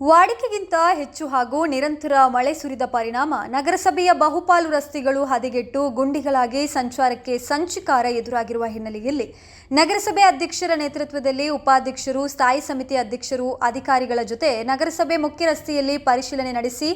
ವಾಡಿಕೆಗಿಂತ ಹೆಚ್ಚು ಹಾಗೂ ನಿರಂತರ ಮಳೆ ಸುರಿದ ಪರಿಣಾಮ ನಗರಸಭೆಯ ಬಹುಪಾಲು ರಸ್ತೆಗಳು ಹದಿಗೆಟ್ಟು ಗುಂಡಿಗಳಾಗಿ ಸಂಚಾರಕ್ಕೆ ಸಂಚಿಕಾರ ಎದುರಾಗಿರುವ ಹಿನ್ನೆಲೆಯಲ್ಲಿ ನಗರಸಭೆ ಅಧ್ಯಕ್ಷರ ನೇತೃತ್ವದಲ್ಲಿ ಉಪಾಧ್ಯಕ್ಷರು, ಸ್ಥಾಯಿ ಸಮಿತಿ ಅಧ್ಯಕ್ಷರು, ಅಧಿಕಾರಿಗಳ ಜೊತೆ ನಗರಸಭೆ ಮುಖ್ಯ ರಸ್ತೆಯಲ್ಲಿ ಪರಿಶೀಲನೆ ನಡೆಸಿ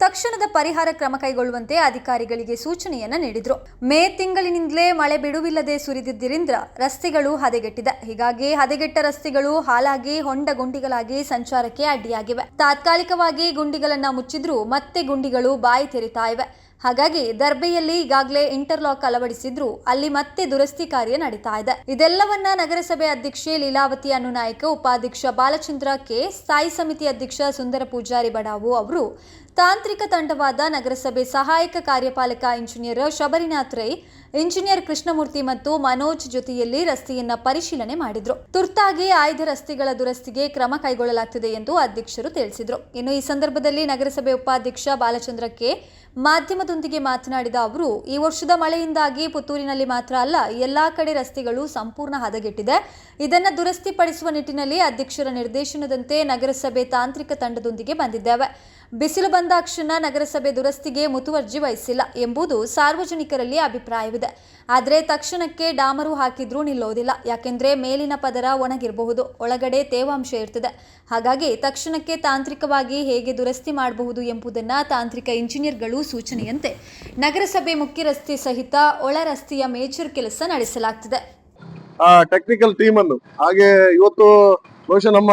ತಕ್ಷಣದ ಪರಿಹಾರ ಕ್ರಮ ಕೈಗೊಳ್ಳುವಂತೆ ಅಧಿಕಾರಿಗಳಿಗೆ ಸೂಚನೆಯನ್ನ ನೀಡಿದ್ರು. ಮೇ ತಿಂಗಳಿನಿಂದಲೇ ಮಳೆ ಬಿಡುವಿಲ್ಲದೆ ಸುರಿದಿದ್ದರಿಂದ ರಸ್ತೆಗಳು ಹದಗೆಟ್ಟಿದೆ. ಹೀಗಾಗಿ ಹದಗೆಟ್ಟ ರಸ್ತೆಗಳು ಹಾಲಾಗಿ ಹೊಂಡ ಗುಂಡಿಗಳಾಗಿ ಸಂಚಾರಕ್ಕೆ ಅಡ್ಡಿಯಾಗಿವೆ. ತಾತ್ಕಾಲಿಕವಾಗಿ ಗುಂಡಿಗಳನ್ನ ಮುಚ್ಚಿದ್ರೂ ಮತ್ತೆ ಗುಂಡಿಗಳು ಬಾಯಿ ತೆರಿತಾ ಇವೆ. ಹಾಗಾಗಿ ದರ್ಬೆಯಲ್ಲಿ ಈಗಾಗಲೇ ಇಂಟರ್ಲಾಕ್ ಅಳವಡಿಸಿದ್ರು ಅಲ್ಲಿ ಮತ್ತೆ ದುರಸ್ತಿ ಕಾರ್ಯ ನಡೀತಾ ಇದೆ. ಇದೆಲ್ಲವನ್ನ ನಗರಸಭೆ ಅಧ್ಯಕ್ಷೆ ಲೀಲಾವತಿ ಅನುನಾಯಕ, ಉಪಾಧ್ಯಕ್ಷ ಬಾಲಚಂದ್ರ ಕೆ, ಸ್ಥಾಯಿ ಸಮಿತಿ ಅಧ್ಯಕ್ಷ ಸುಂದರ ಪೂಜಾರಿ ಬಡಾವು ಅವರು ತಾಂತ್ರಿಕ ತಂಡವಾದ ನಗರಸಭೆ ಸಹಾಯಕ ಕಾರ್ಯಪಾಲಕ ಇಂಜಿನಿಯರ್ ಶಬರಿನಾಥ್ ರೈ, ಇಂಜಿನಿಯರ್ ಕೃಷ್ಣಮೂರ್ತಿ ಮತ್ತು ಮನೋಜ್ ಜೊತೆಯಲ್ಲಿ ರಸ್ತೆಯನ್ನ ಪರಿಶೀಲನೆ ಮಾಡಿದ್ರು. ತುರ್ತಾಗಿ ಆಯ್ದ ರಸ್ತೆಗಳ ದುರಸ್ತಿಗೆ ಕ್ರಮ ಕೈಗೊಳ್ಳಲಾಗುತ್ತಿದೆ ಎಂದು ಅಧ್ಯಕ್ಷರು ತಿಳಿಸಿದ್ರು. ಇನ್ನು ಈ ಸಂದರ್ಭದಲ್ಲಿ ನಗರಸಭೆ ಉಪಾಧ್ಯಕ್ಷ ಬಾಲಚಂದ್ರ ಕೆ. ಮಾಧ್ಯಮದೊಂದಿಗೆ ಮಾತನಾಡಿದ ಅವರು, ಈ ವರ್ಷದ ಮಳೆಯಿಂದಾಗಿ ಪುತ್ತೂರಿನಲ್ಲಿ ಮಾತ್ರ ಅಲ್ಲ, ಎಲ್ಲಾ ಕಡೆ ರಸ್ತೆಗಳು ಸಂಪೂರ್ಣ ಹದಗೆಟ್ಟಿದೆ. ಇದನ್ನು ದುರಸ್ತಿಪಡಿಸುವ ನಿಟ್ಟಿನಲ್ಲಿ ಅಧ್ಯಕ್ಷರ ನಿರ್ದೇಶನದಂತೆ ನಗರಸಭೆ ತಾಂತ್ರಿಕ ತಂಡದೊಂದಿಗೆ ಬಂದಿದ್ದೇವೆ. ಬಿಸಿಲು ಬಂದಾಕ್ಷಣ ನಗರಸಭೆ ದುರಸ್ತಿಗೆ ಮುತುವರ್ಜಿ ವಹಿಸಿಲ್ಲ ಎಂಬುದು ಸಾರ್ವಜನಿಕರಲ್ಲಿ ಅಭಿಪ್ರಾಯವಿದೆ. ಆದರೆ ತಕ್ಷಣಕ್ಕೆ ಡಾಮರು ಹಾಕಿದ್ರೂ ನಿಲ್ಲೋದಿಲ್ಲ. ಯಾಕೆಂದ್ರೆ ಮೇಲಿನ ಪದರ ಒಣಗಿರಬಹುದು. ಒಳಗಡೆ ತೇವಾಂಶ ಇರ್ತದೆ. ಹಾಗಾಗಿ ತಕ್ಷಣಕ್ಕೆ ತಾಂತ್ರಿಕವಾಗಿ ಹೇಗೆ ದುರಸ್ತಿ ಮಾಡಬಹುದು ಎಂಬುದನ್ನ ತಾಂತ್ರಿಕ ಇಂಜಿನಿಯರ್ಗಳು ಸೂಚನೆಯಂತೆ ನಗರಸಭೆ ಮುಖ್ಯ ರಸ್ತೆ ಸಹಿತ ಒಳ ರಸ್ತೆಯ ಮೇಜರ್ ಕೆಲಸ ನಡೆಸಲಾಗ್ತಿದೆ. ಟೆಕ್ನಿಕಲ್ ಟೀಮ್ ಅನ್ನು. ಹಾಗೆ ಇವತ್ತು ಬಹುಶಃ ನಮ್ಮ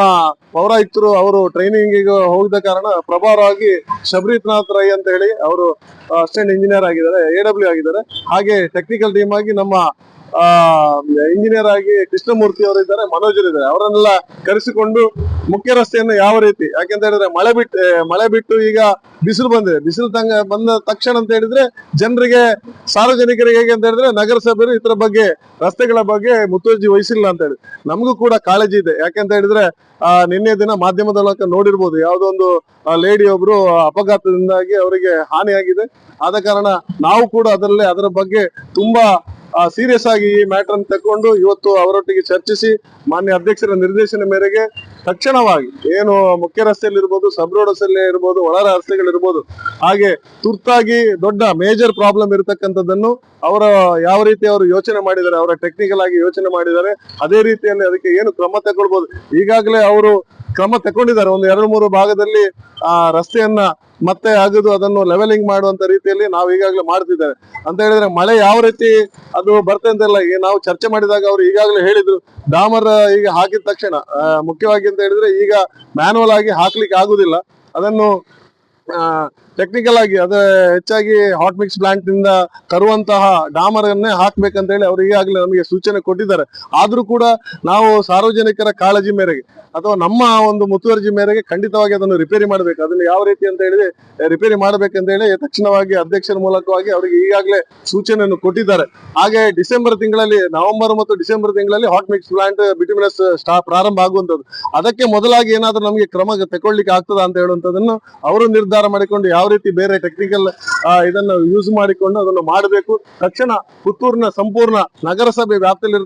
ಪೌರಾಯುಕ್ತರು ಅವರು ಟ್ರೈನಿಂಗ್ ಹೋಗಿದ ಕಾರಣ ಪ್ರಭಾವವಾಗಿ ಶಬರೀತ್ನಾಥ್ ರೈ ಅಂತ ಹೇಳಿ ಅವರು ಅಸಿಸ್ಟೆಂಟ್ ಇಂಜಿನಿಯರ್ ಆಗಿದ್ದಾರೆ ಎ ಡಬ್ಲ್ಯೂ ಆಗಿದ್ದಾರೆ. ಹಾಗೆ ಟೆಕ್ನಿಕಲ್ ಟೀಮ್ ಆಗಿ ನಮ್ಮ ಇಂಜಿನಿಯರ್ ಆಗಿ ಕೃಷ್ಣಮೂರ್ತಿ ಅವರು ಇದ್ದಾರೆ ಮನೋಜರು ಇದ್ದಾರೆ ಅವರನ್ನೆಲ್ಲ ಕರೆಸಿಕೊಂಡು ಮುಖ್ಯ ರಸ್ತೆಯನ್ನು ಯಾವ ರೀತಿ? ಯಾಕೆಂತ ಹೇಳಿದ್ರೆ ಮಳೆ ಬಿಟ್ಟು ಮಳೆ ಬಿಟ್ಟು ಈಗ ಬಿಸಿಲು ಬಂದಿದೆ. ಬಿಸಿಲು ತಂಗ, ಬಂದ ತಕ್ಷಣ ಅಂತ ಹೇಳಿದ್ರೆ ಜನರಿಗೆ, ಸಾರ್ವಜನಿಕರಿಗೆ ಹೇಗೆ ಅಂತ ಹೇಳಿದ್ರೆ ನಗರಸಭೆಯರು ಇತರ ಬಗ್ಗೆ, ರಸ್ತೆಗಳ ಬಗ್ಗೆ ಮುತುವರ್ಜಿ ವಹಿಸಿಲ್ಲ ಅಂತ ಹೇಳಿ. ನಮಗೂ ಕೂಡ ಕಾಳಜಿ ಇದೆ. ಯಾಕೆಂತ ಹೇಳಿದ್ರೆ, ಆ, ನಿನ್ನೆ ದಿನ ಮಾಧ್ಯಮದ ಮೂಲಕ ನೋಡಿರ್ಬೋದು, ಯಾವುದೋ ಒಂದು ಲೇಡಿ ಒಬ್ರು ಅಪಘಾತದಿಂದಾಗಿ ಅವರಿಗೆ ಹಾನಿಯಾಗಿದೆ. ಆದ ಕಾರಣ ನಾವು ಕೂಡ ಅದರಲ್ಲಿ, ಅದರ ಬಗ್ಗೆ ತುಂಬಾ ಸೀರಿಯಸ್ ಆಗಿ ಈ ಮ್ಯಾಟರ್ ಅನ್ನು ತಕೊಂಡು ಇವತ್ತು ಅವರೊಟ್ಟಿಗೆ ಚರ್ಚಿಸಿ ಮಾನ್ಯ ಅಧ್ಯಕ್ಷರ ನಿರ್ದೇಶನ ಮೇರೆಗೆ ತಕ್ಷಣವಾಗಿ ಏನು ಮುಖ್ಯ ರಸ್ತೆಯಲ್ಲಿ ಇರ್ಬೋದು ಸಬ್ ರೋಡ್ ರಸ್ತೆಯಲ್ಲೇ ಇರ್ಬೋದು ಒಳ ರಸ್ತೆಗಳಿರ್ಬೋದು ಹಾಗೆ ತುರ್ತಾಗಿ ದೊಡ್ಡ ಮೇಜರ್ ಪ್ರಾಬ್ಲಮ್ ಇರತಕ್ಕಂಥದ್ದನ್ನು ಅವರ ಯಾವ ರೀತಿ ಅವರು ಯೋಚನೆ ಮಾಡಿದ್ದಾರೆ, ಅವರ ಟೆಕ್ನಿಕಲ್ ಆಗಿ ಯೋಚನೆ ಮಾಡಿದ್ದಾರೆ, ಅದೇ ರೀತಿಯಲ್ಲಿ ಅದಕ್ಕೆ ಏನು ಕ್ರಮ ತಗೊಳ್ಬಹುದು ಈಗಾಗಲೇ ಅವರು ಕ್ರಮ ತಗೊಂಡಿದ್ದಾರೆ ಒಂದು ಎರಡು ಮೂರು ಭಾಗದಲ್ಲಿ ಆ ರಸ್ತೆಯನ್ನ ಮತ್ತೆ ಆಗದು ಅದನ್ನು ಲೆವೆಲಿಂಗ್ ಮಾಡುವಂತ ರೀತಿಯಲ್ಲಿ ನಾವು ಈಗಾಗಲೇ ಮಾಡ್ತಿದ್ದೇವೆ. ಅಂತ ಹೇಳಿದ್ರೆ ಮಳೆ ಯಾವ ರೀತಿ ಅದು ಬರ್ತದೆ ಈಗ ನಾವು ಚರ್ಚೆ ಮಾಡಿದಾಗ ಅವರು ಈಗಾಗಲೇ ಹೇಳಿದ್ರು. ಡಾಮರ್ ಈಗ ಹಾಕಿದ ತಕ್ಷಣ ಮುಖ್ಯವಾಗಿ ಅಂತ ಹೇಳಿದ್ರೆ ಈಗ ಮ್ಯಾನುವಲ್ ಆಗಿ ಹಾಕ್ಲಿಕ್ಕೆ ಆಗುದಿಲ್ಲ. ಅದನ್ನು ಟೆಕ್ನಿಕಲ್ ಆಗಿ, ಅದೇ ಹೆಚ್ಚಾಗಿ ಹಾಟ್ ಮಿಕ್ಸ್ ಪ್ಲಾಂಟ್ನಿಂದ ತರುವಂತಹ ಡಾಮರ್ ಅನ್ನೇ ಹಾಕ್ಬೇಕಂತ ಹೇಳಿ ಅವ್ರು ಈಗಾಗಲೇ ನಮಗೆ ಸೂಚನೆ ಕೊಟ್ಟಿದ್ದಾರೆ. ಆದ್ರೂ ಕೂಡ ನಾವು ಸಾರ್ವಜನಿಕರ ಕಾಳಜಿ ಮೇರೆಗೆ ಅಥವಾ ನಮ್ಮ ಒಂದು ಮುತುವರ್ಜಿ ಮೇರೆಗೆ ಖಂಡಿತವಾಗಿ ಅದನ್ನು ರಿಪೇರಿ ಮಾಡಬೇಕು. ಅದನ್ನು ಯಾವ ರೀತಿ ಅಂತ ಹೇಳಿ ರಿಪೇರಿ ಮಾಡಬೇಕಂತ ಹೇಳಿ ತಕ್ಷಣವಾಗಿ ಅಧ್ಯಕ್ಷರ ಮೂಲಕವಾಗಿ ಅವರಿಗೆ ಈಗಾಗಲೇ ಸೂಚನೆಯನ್ನು ಕೊಟ್ಟಿದ್ದಾರೆ. ಹಾಗೆ ಡಿಸೆಂಬರ್ ತಿಂಗಳಲ್ಲಿ, ನವೆಂಬರ್ ಮತ್ತು ಡಿಸೆಂಬರ್ ತಿಂಗಳಲ್ಲಿ ಹಾಟ್ ಮಿಕ್ಸ್ ಪ್ಲಾಂಟ್ ಬಿಟಿಮಿನಸ್ ಸ್ಟಾ ಪ್ರಾರಂಭ ಆಗುವಂತದ್ದು ಅದಕ್ಕೆ ಮೊದಲಾಗಿ ಏನಾದರೂ ನಮಗೆ ಕ್ರಮ ತಗೊಳ್ಳಿಕ್ಕೆ ಆಗ್ತದ ಅಂತ ಹೇಳುವಂತದನ್ನು ಅವರು ನಿರ್ಧಾರ ಮಾಡಿಕೊಂಡು ರೀತಿ ಬೇರೆ ಟೆಕ್ನಿಕಲ್ ಇದನ್ನ ಯೂಸ್ ಮಾಡಿಕೊಂಡು ಅದನ್ನು ಮಾಡಬೇಕು. ತಕ್ಷಣ ಪುತ್ತೂರಿನ ಸಂಪೂರ್ಣ ನಗರಸಭೆ ವ್ಯಾಪ್ತಿಯಲ್ಲಿ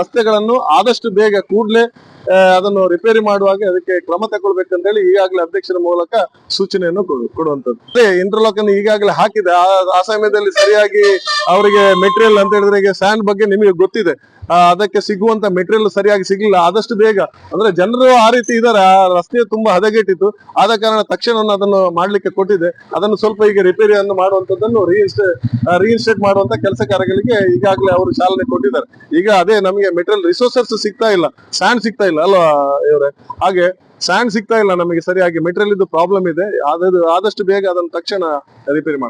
ರಸ್ತೆಗಳನ್ನು ಆದಷ್ಟು ಬೇಗ ಕೂಡಲೇ ಅದನ್ನು ರಿಪೇರಿ ಮಾಡುವಾಗ ಅದಕ್ಕೆ ಕ್ರಮ ತಗೊಳ್ಬೇಕಂತ ಹೇಳಿ ಈಗಾಗಲೇ ಅಧ್ಯಕ್ಷರ ಮೂಲಕ ಸೂಚನೆಯನ್ನು ಕೊಡು- ಕೊಡುವಂತದ್ದು ಇಂಟರ್ಲಾಕ್ ಅನ್ನು ಈಗಾಗಲೇ ಹಾಕಿದೆ. ಆ- ಸಮಯದಲ್ಲಿ ಸರಿಯಾಗಿ ಅವರಿಗೆ ಮೆಟೀರಿಯಲ್ ಅಂತ ಹೇಳಿದ್ರೆ ಈಗ ಸ್ಯಾಂಡ್ ಬಗ್ಗೆ ನಿಮಗೆ ಗೊತ್ತಿದೆ. ಅದಕ್ಕೆ ಸಿಗುವಂತ ಮೆಟೀರಿಯಲ್ ಸರಿಯಾಗಿ ಸಿಗಲಿಲ್ಲ. ಆದಷ್ಟು ಬೇಗ, ಅಂದ್ರೆ ಜನರು ಆ ರೀತಿ ಇದಾರೆ ಆ ರಸ್ತೆ ತುಂಬಾ ಹದಗೆಟ್ಟಿತ್ತು. ಆದ ಕಾರಣ ತಕ್ಷಣ ಅದನ್ನು ಮಾಡ್ಲಿಕ್ಕೆ ಕೊಟ್ಟಿದೆ. ಅದನ್ನು ಸ್ವಲ್ಪ ಈಗ ರಿಪೇರಿಯನ್ನು ಮಾಡುವಂತದ್ದನ್ನು ರೀಇನ್ಸ್ಟೇ ರೀಇನ್ಸ್ಟೇಟ್ ಮಾಡುವಂತ ಕೆಲಸ ಕಾರ್ಯಗಳಿಗೆ ಈಗಾಗಲೇ ಅವರು ಚಾಲನೆ ಕೊಟ್ಟಿದ್ದಾರೆ. ಈಗ ಅದೇ ನಮಗೆ ಮೆಟೀರಿಯಲ್ ರಿಸೋರ್ಸಸ್ ಸಿಗ್ತಾ ಇಲ್ಲ. ಸ್ಯಾಂಡ್ ಸಿಗ್ತಾ ಇಲ್ಲ. ಅಲ್ವಾ ಇವ್ರೆ? ಹಾಗೆ ಸ್ಯಾಂಡ್ ಸಿಗ್ತಾ ಇಲ್ಲ ನಮಗೆ ಸರಿಯಾಗಿ. ಮೆಟೀರಿಯಲ್ ಇದು ಪ್ರಾಬ್ಲಮ್ ಇದೆ. ಆದಷ್ಟು ಬೇಗ ಅದನ್ನು ತಕ್ಷಣ ರಿಪೇರಿ ಮಾಡಿ